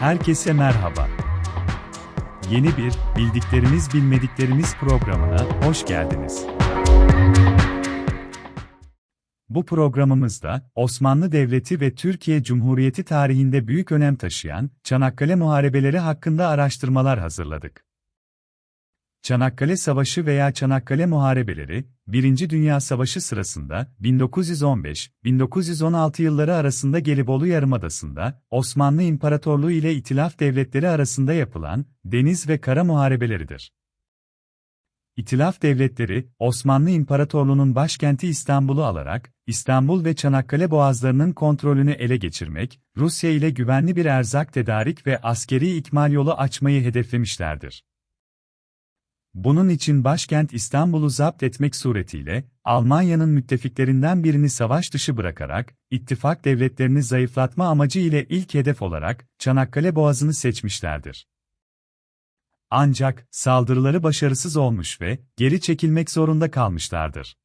Herkese merhaba. Yeni bir Bildiklerimiz Bilmediklerimiz programına hoş geldiniz. Bu programımızda Osmanlı Devleti ve Türkiye Cumhuriyeti tarihinde büyük önem taşıyan Çanakkale Muharebeleri hakkında araştırmalar hazırladık. Çanakkale Savaşı veya Çanakkale Muharebeleri, Birinci Dünya Savaşı sırasında 1915-1916 yılları arasında Gelibolu Yarımadası'nda Osmanlı İmparatorluğu ile İtilaf Devletleri arasında yapılan deniz ve kara muharebeleridir. İtilaf devletleri, Osmanlı İmparatorluğu'nun başkenti İstanbul'u alarak, İstanbul ve Çanakkale boğazlarının kontrolünü ele geçirmek, Rusya ile güvenli bir erzak tedarik ve askeri ikmal yolu açmayı hedeflemişlerdir. Bunun için başkent İstanbul'u zapt etmek suretiyle, Almanya'nın müttefiklerinden birini savaş dışı bırakarak, ittifak devletlerini zayıflatma amacı ile ilk hedef olarak Çanakkale Boğazı'nı seçmişlerdir. Ancak saldırıları başarısız olmuş ve geri çekilmek zorunda kalmışlardır.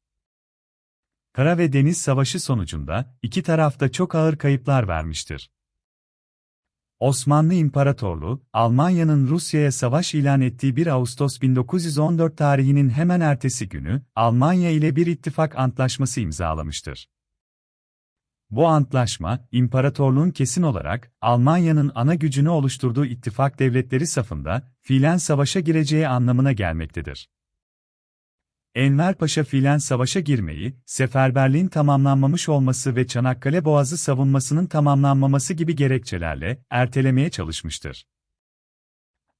Kara ve deniz savaşı sonucunda iki tarafta çok ağır kayıplar vermiştir. Osmanlı İmparatorluğu, Almanya'nın Rusya'ya savaş ilan ettiği 1 Ağustos 1914 tarihinin hemen ertesi günü, Almanya ile bir ittifak antlaşması imzalamıştır. Bu antlaşma, imparatorluğun kesin olarak Almanya'nın ana gücünü oluşturduğu ittifak devletleri safında fiilen savaşa gireceği anlamına gelmektedir. Enver Paşa fiilen savaşa girmeyi, seferberliğin tamamlanmamış olması ve Çanakkale Boğazı savunmasının tamamlanmaması gibi gerekçelerle ertelemeye çalışmıştır.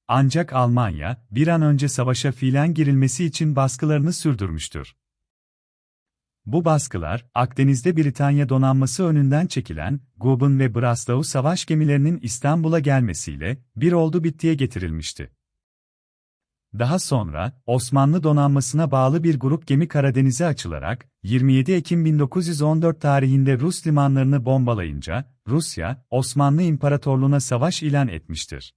Ancak Almanya, bir an önce savaşa fiilen girilmesi için baskılarını sürdürmüştür. Bu baskılar, Akdeniz'de Britanya donanması önünden çekilen, Guben ve Breslau savaş gemilerinin İstanbul'a gelmesiyle, bir oldu bittiye getirilmişti. Daha sonra, Osmanlı donanmasına bağlı bir grup gemi Karadeniz'e açılarak, 27 Ekim 1914 tarihinde Rus limanlarını bombalayınca, Rusya, Osmanlı İmparatorluğu'na savaş ilan etmiştir.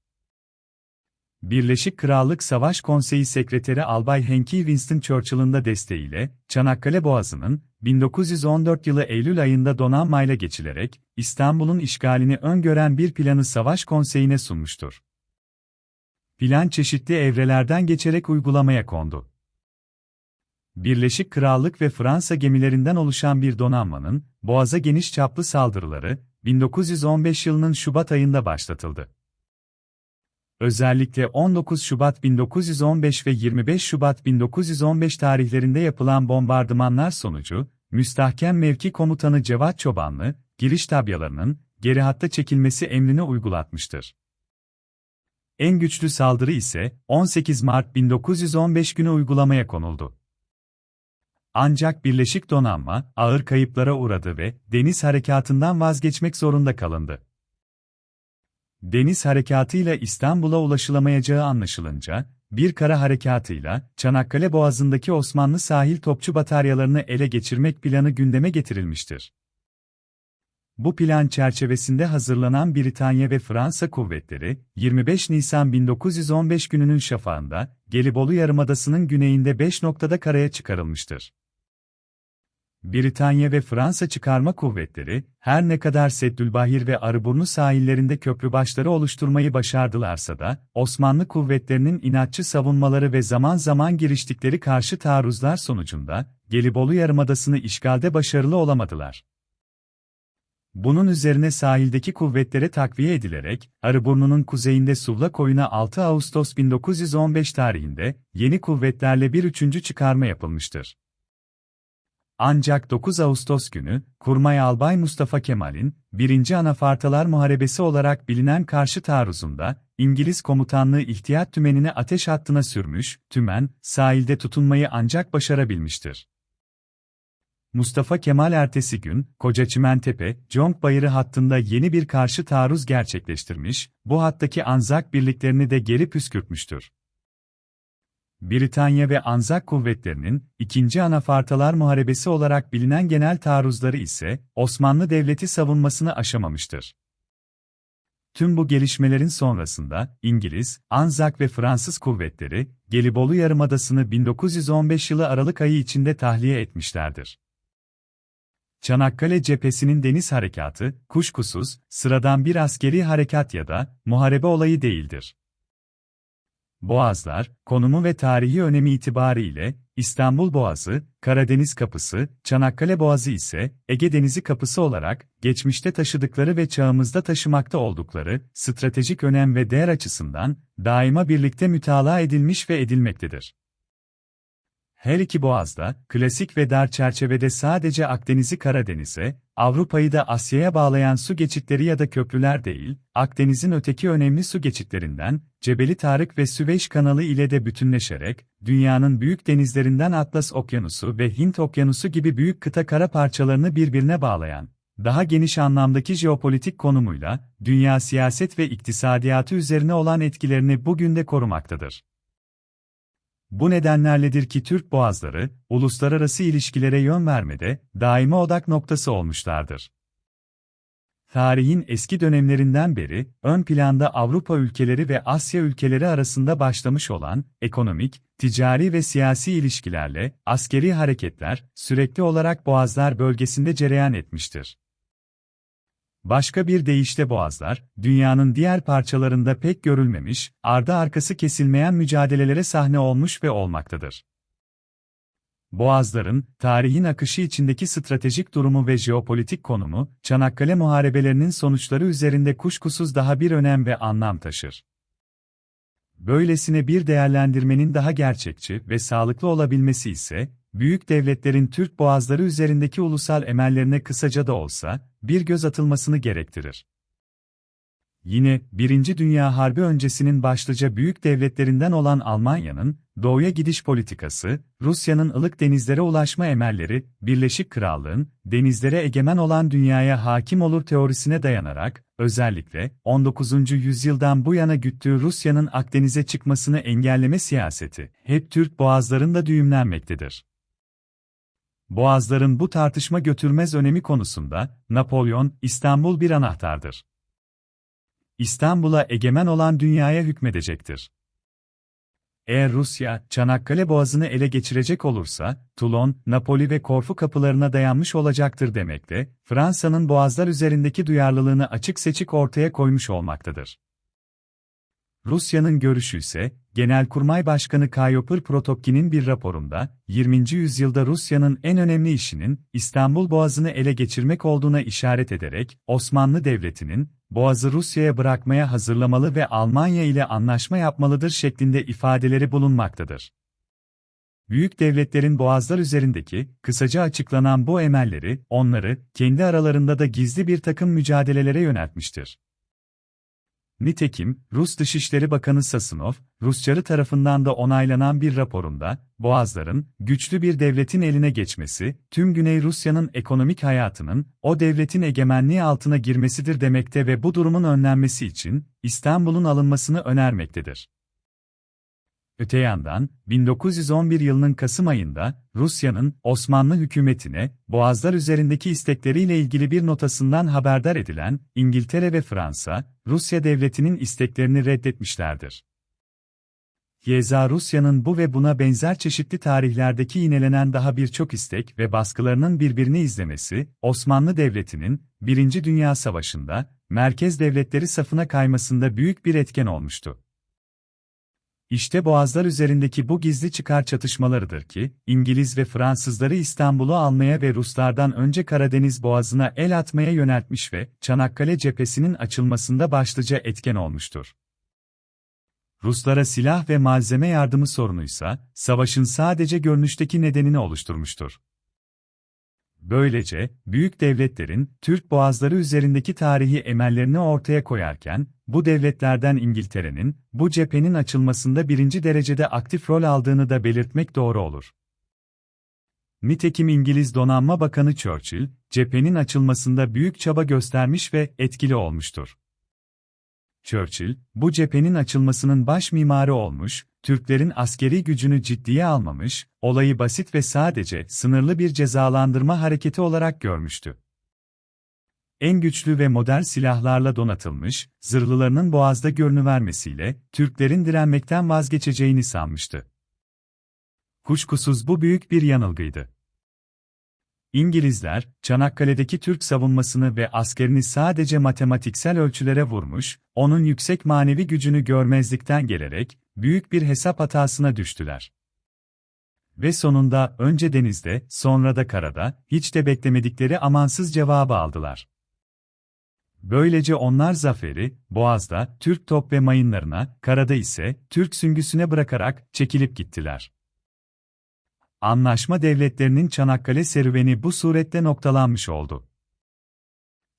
Birleşik Krallık Savaş Konseyi Sekreteri Albay Henry Winston Churchill'ın da desteğiyle, Çanakkale Boğazı'nın, 1914 yılı Eylül ayında donanmayla geçilerek, İstanbul'un işgalini öngören bir planı Savaş Konseyi'ne sunmuştur. Plan çeşitli evrelerden geçerek uygulamaya kondu. Birleşik Krallık ve Fransa gemilerinden oluşan bir donanmanın, Boğaz'a geniş çaplı saldırıları, 1915 yılının Şubat ayında başlatıldı. Özellikle 19 Şubat 1915 ve 25 Şubat 1915 tarihlerinde yapılan bombardımanlar sonucu, müstahkem mevki komutanı Cevat Çobanlı, giriş tabyalarının geri hatta çekilmesi emrini uygulatmıştır. En güçlü saldırı ise 18 Mart 1915 günü uygulamaya konuldu. Ancak Birleşik Donanma ağır kayıplara uğradı ve deniz harekatından vazgeçmek zorunda kalındı. Deniz harekatıyla İstanbul'a ulaşılamayacağı anlaşılınca, bir kara harekatıyla Çanakkale Boğazı'ndaki Osmanlı sahil topçu bataryalarını ele geçirmek planı gündeme getirilmiştir. Bu plan çerçevesinde hazırlanan Britanya ve Fransa kuvvetleri, 25 Nisan 1915 gününün şafağında, Gelibolu Yarımadası'nın güneyinde 5 noktada karaya çıkarılmıştır. Britanya ve Fransa çıkarma kuvvetleri, her ne kadar Seddülbahir ve Arıburnu sahillerinde köprü başları oluşturmayı başardılarsa da, Osmanlı kuvvetlerinin inatçı savunmaları ve zaman zaman giriştikleri karşı taarruzlar sonucunda, Gelibolu Yarımadası'nı işgalde başarılı olamadılar. Bunun üzerine sahildeki kuvvetlere takviye edilerek, Arıburnu'nun kuzeyinde Suvla koyuna 6 Ağustos 1915 tarihinde, yeni kuvvetlerle bir üçüncü çıkarma yapılmıştır. Ancak 9 Ağustos günü, Kurmay Albay Mustafa Kemal'in, 1. Anafartalar Muharebesi olarak bilinen karşı taarruzunda, İngiliz komutanlığı ihtiyat tümenini ateş hattına sürmüş, tümen, sahilde tutunmayı ancak başarabilmiştir. Mustafa Kemal ertesi gün, Koca Çimentepe, Conk Bayırı hattında yeni bir karşı taarruz gerçekleştirmiş, bu hattaki Anzak birliklerini de geri püskürtmüştür. Britanya ve Anzak kuvvetlerinin, 2. Anafartalar Muharebesi olarak bilinen genel taarruzları ise, Osmanlı Devleti savunmasını aşamamıştır. Tüm bu gelişmelerin sonrasında, İngiliz, Anzak ve Fransız kuvvetleri, Gelibolu Yarımadası'nı 1915 yılı Aralık ayı içinde tahliye etmişlerdir. Çanakkale cephesinin deniz harekatı, kuşkusuz, sıradan bir askeri harekat ya da muharebe olayı değildir. Boğazlar, konumu ve tarihi önemi itibariyle, İstanbul Boğazı, Karadeniz Kapısı, Çanakkale Boğazı ise, Ege Denizi Kapısı olarak, geçmişte taşıdıkları ve çağımızda taşımakta oldukları, stratejik önem ve değer açısından, daima birlikte mütalaa edilmiş ve edilmektedir. Her iki boğazda, klasik ve dar çerçevede sadece Akdeniz'i Karadeniz'e, Avrupa'yı da Asya'ya bağlayan su geçitleri ya da köprüler değil, Akdeniz'in öteki önemli su geçitlerinden, Cebeli Tarık ve Süveyş kanalı ile de bütünleşerek, dünyanın büyük denizlerinden Atlas Okyanusu ve Hint Okyanusu gibi büyük kıta kara parçalarını birbirine bağlayan, daha geniş anlamdaki jeopolitik konumuyla, dünya siyaset ve iktisadiyatı üzerine olan etkilerini bugün de korumaktadır. Bu nedenlerledir ki Türk boğazları, uluslararası ilişkilere yön vermede, daima odak noktası olmuşlardır. Tarihin eski dönemlerinden beri, ön planda Avrupa ülkeleri ve Asya ülkeleri arasında başlamış olan, ekonomik, ticari ve siyasi ilişkilerle, askeri hareketler, sürekli olarak Boğazlar bölgesinde cereyan etmiştir. Başka bir deyişle boğazlar, dünyanın diğer parçalarında pek görülmemiş, ardı arkası kesilmeyen mücadelelere sahne olmuş ve olmaktadır. Boğazların, tarihin akışı içindeki stratejik durumu ve jeopolitik konumu, Çanakkale Muharebelerinin sonuçları üzerinde kuşkusuz daha bir önem ve anlam taşır. Böylesine bir değerlendirmenin daha gerçekçi ve sağlıklı olabilmesi ise, büyük devletlerin Türk boğazları üzerindeki ulusal emellerine kısaca da olsa, bir göz atılmasını gerektirir. Yine, Birinci Dünya Harbi öncesinin başlıca büyük devletlerinden olan Almanya'nın, doğuya gidiş politikası, Rusya'nın ılık denizlere ulaşma emelleri, Birleşik Krallığın, denizlere egemen olan dünyaya hakim olur teorisine dayanarak, özellikle 19. yüzyıldan bu yana güttüğü Rusya'nın Akdeniz'e çıkmasını engelleme siyaseti, hep Türk boğazlarında düğümlenmektedir. Boğazların bu tartışma götürmez önemi konusunda, Napolyon, İstanbul bir anahtardır. İstanbul'a egemen olan dünyaya hükmedecektir. Eğer Rusya, Çanakkale Boğazı'nı ele geçirecek olursa, Toulon, Napoli ve Korfu kapılarına dayanmış olacaktır demekte, Fransa'nın boğazlar üzerindeki duyarlılığını açık seçik ortaya koymuş olmaktadır. Rusya'nın görüşü ise, Genelkurmay Başkanı Kayopır Protopkin'in bir raporunda, 20. yüzyılda Rusya'nın en önemli işinin, İstanbul Boğazı'nı ele geçirmek olduğuna işaret ederek, Osmanlı Devleti'nin, Boğaz'ı Rusya'ya bırakmaya hazırlamalı ve Almanya ile anlaşma yapmalıdır şeklinde ifadeleri bulunmaktadır. Büyük devletlerin boğazlar üzerindeki, kısaca açıklanan bu emelleri, onları, kendi aralarında da gizli bir takım mücadelelere yöneltmiştir. Nitekim, Rus Dışişleri Bakanı Sasunov, Rusçarı tarafından da onaylanan bir raporunda, Boğazların, güçlü bir devletin eline geçmesi, tüm Güney Rusya'nın ekonomik hayatının, o devletin egemenliği altına girmesidir demekte ve bu durumun önlenmesi için, İstanbul'un alınmasını önermektedir. Öte yandan, 1911 yılının Kasım ayında, Rusya'nın, Osmanlı hükümetine, Boğazlar üzerindeki istekleriyle ilgili bir notasından haberdar edilen, İngiltere ve Fransa, Rusya devletinin isteklerini reddetmişlerdir. Yeza Rusya'nın bu ve buna benzer çeşitli tarihlerdeki yinelenen daha birçok istek ve baskılarının birbirini izlemesi, Osmanlı Devleti'nin, Birinci Dünya Savaşı'nda, merkez devletleri safına kaymasında büyük bir etken olmuştu. İşte Boğazlar üzerindeki bu gizli çıkar çatışmalarıdır ki, İngiliz ve Fransızları İstanbul'u almaya ve Ruslardan önce Karadeniz Boğazı'na el atmaya yöneltmiş ve Çanakkale cephesinin açılmasında başlıca etken olmuştur. Ruslara silah ve malzeme yardımı sorunuysa, savaşın sadece görünüşteki nedenini oluşturmuştur. Böylece, büyük devletlerin, Türk boğazları üzerindeki tarihi emellerini ortaya koyarken, bu devletlerden İngiltere'nin, bu cephenin açılmasında birinci derecede aktif rol aldığını da belirtmek doğru olur. Nitekim İngiliz Donanma Bakanı Churchill, cephenin açılmasında büyük çaba göstermiş ve etkili olmuştur. Churchill, bu cephenin açılmasının baş mimarı olmuş, Türklerin askeri gücünü ciddiye almamış, olayı basit ve sadece sınırlı bir cezalandırma hareketi olarak görmüştü. En güçlü ve modern silahlarla donatılmış, zırhlılarının boğazda görünüvermesiyle, Türklerin direnmekten vazgeçeceğini sanmıştı. Kuşkusuz bu büyük bir yanılgıydı. İngilizler, Çanakkale'deki Türk savunmasını ve askerini sadece matematiksel ölçülere vurmuş, onun yüksek manevi gücünü görmezlikten gelerek, büyük bir hesap hatasına düştüler. Ve sonunda önce denizde, sonra da karada, hiç de beklemedikleri amansız cevabı aldılar. Böylece onlar zaferi, Boğaz'da, Türk top ve mayınlarına, karada ise, Türk süngüsüne bırakarak, çekilip gittiler. Anlaşma devletlerinin Çanakkale serüveni bu surette noktalanmış oldu.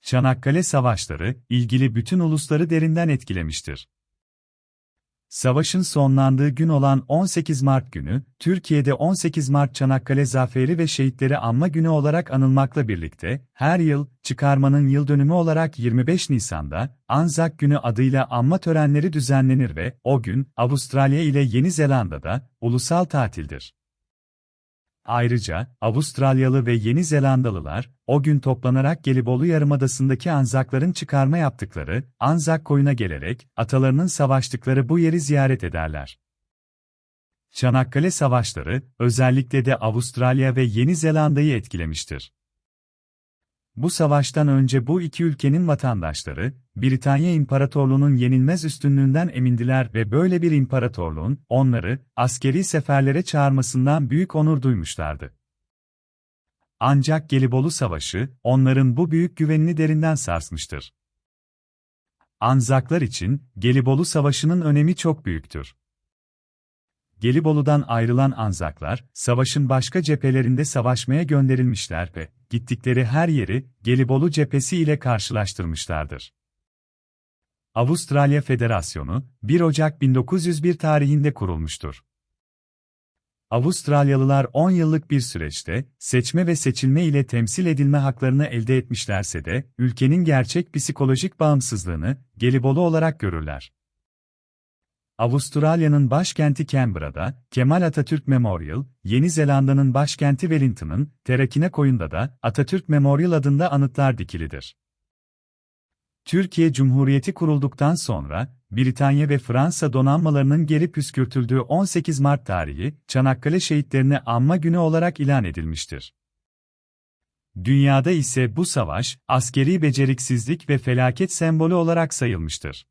Çanakkale savaşları, ilgili bütün ulusları derinden etkilemiştir. Savaşın sonlandığı gün olan 18 Mart günü, Türkiye'de 18 Mart Çanakkale Zaferi ve Şehitleri Anma Günü olarak anılmakla birlikte, her yıl, çıkarmanın yıl dönümü olarak 25 Nisan'da, Anzak Günü adıyla anma törenleri düzenlenir ve, o gün, Avustralya ile Yeni Zelanda'da, ulusal tatildir. Ayrıca, Avustralyalı ve Yeni Zelandalılar, o gün toplanarak Gelibolu Yarımadası'ndaki Anzakların çıkarma yaptıkları, Anzak koyuna gelerek, atalarının savaştıkları bu yeri ziyaret ederler. Çanakkale Savaşları, özellikle de Avustralya ve Yeni Zelanda'yı etkilemiştir. Bu savaştan önce bu iki ülkenin vatandaşları, Britanya İmparatorluğu'nun yenilmez üstünlüğünden emindiler ve böyle bir imparatorluğun, onları, askeri seferlere çağırmasından büyük onur duymuşlardı. Ancak Gelibolu Savaşı, onların bu büyük güvenini derinden sarsmıştır. Anzaklar için, Gelibolu Savaşı'nın önemi çok büyüktür. Gelibolu'dan ayrılan Anzaklar, savaşın başka cephelerinde savaşmaya gönderilmişler ve gittikleri her yeri Gelibolu cephesi ile karşılaştırmışlardır. Avustralya Federasyonu, 1 Ocak 1901 tarihinde kurulmuştur. Avustralyalılar 10 yıllık bir süreçte, seçme ve seçilme ile temsil edilme haklarını elde etmişlerse de, ülkenin gerçek psikolojik bağımsızlığını, Gelibolu olarak görürler. Avustralya'nın başkenti Canberra'da, Kemal Atatürk Memorial, Yeni Zelanda'nın başkenti Wellington'ın, Terakine Koyun'da da Atatürk Memorial adında anıtlar dikilidir. Türkiye Cumhuriyeti kurulduktan sonra, Britanya ve Fransa donanmalarının geri püskürtüldüğü 18 Mart tarihi, Çanakkale şehitlerini anma günü olarak ilan edilmiştir. Dünyada ise bu savaş, askeri beceriksizlik ve felaket sembolü olarak sayılmıştır.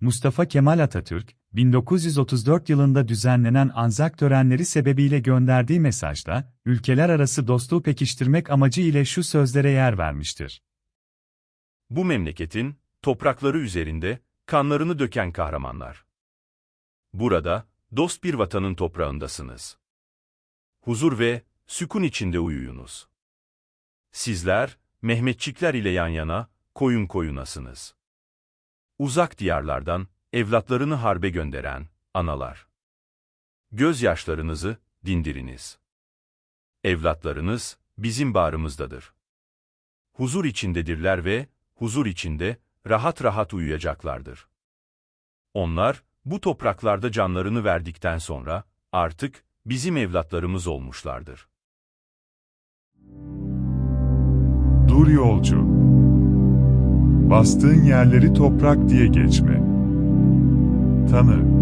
Mustafa Kemal Atatürk, 1934 yılında düzenlenen Anzak törenleri sebebiyle gönderdiği mesajda, ülkeler arası dostluğu pekiştirmek amacı ile şu sözlere yer vermiştir. Bu memleketin, toprakları üzerinde, kanlarını döken kahramanlar. Burada, dost bir vatanın toprağındasınız. Huzur ve sükun içinde uyuyunuz. Sizler, Mehmetçikler ile yan yana, koyun koyunasınız. Uzak diyarlardan, evlatlarını harbe gönderen, analar. Gözyaşlarınızı, dindiriniz. Evlatlarınız, bizim bağrımızdadır. Huzur içindedirler ve, huzur içinde, rahat rahat uyuyacaklardır. Onlar, bu topraklarda canlarını verdikten sonra, artık, bizim evlatlarımız olmuşlardır. Dur yolcu. Bastığın yerleri toprak diye geçme. Tanı.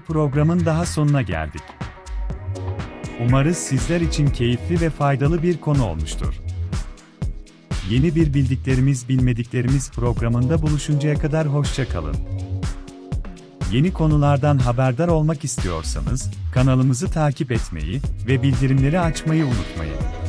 Programın daha sonuna geldik. Umarız sizler için keyifli ve faydalı bir konu olmuştur. Yeni bir bildiklerimiz bilmediklerimiz programında buluşuncaya kadar hoşça kalın. Yeni konulardan haberdar olmak istiyorsanız kanalımızı takip etmeyi ve bildirimleri açmayı unutmayın.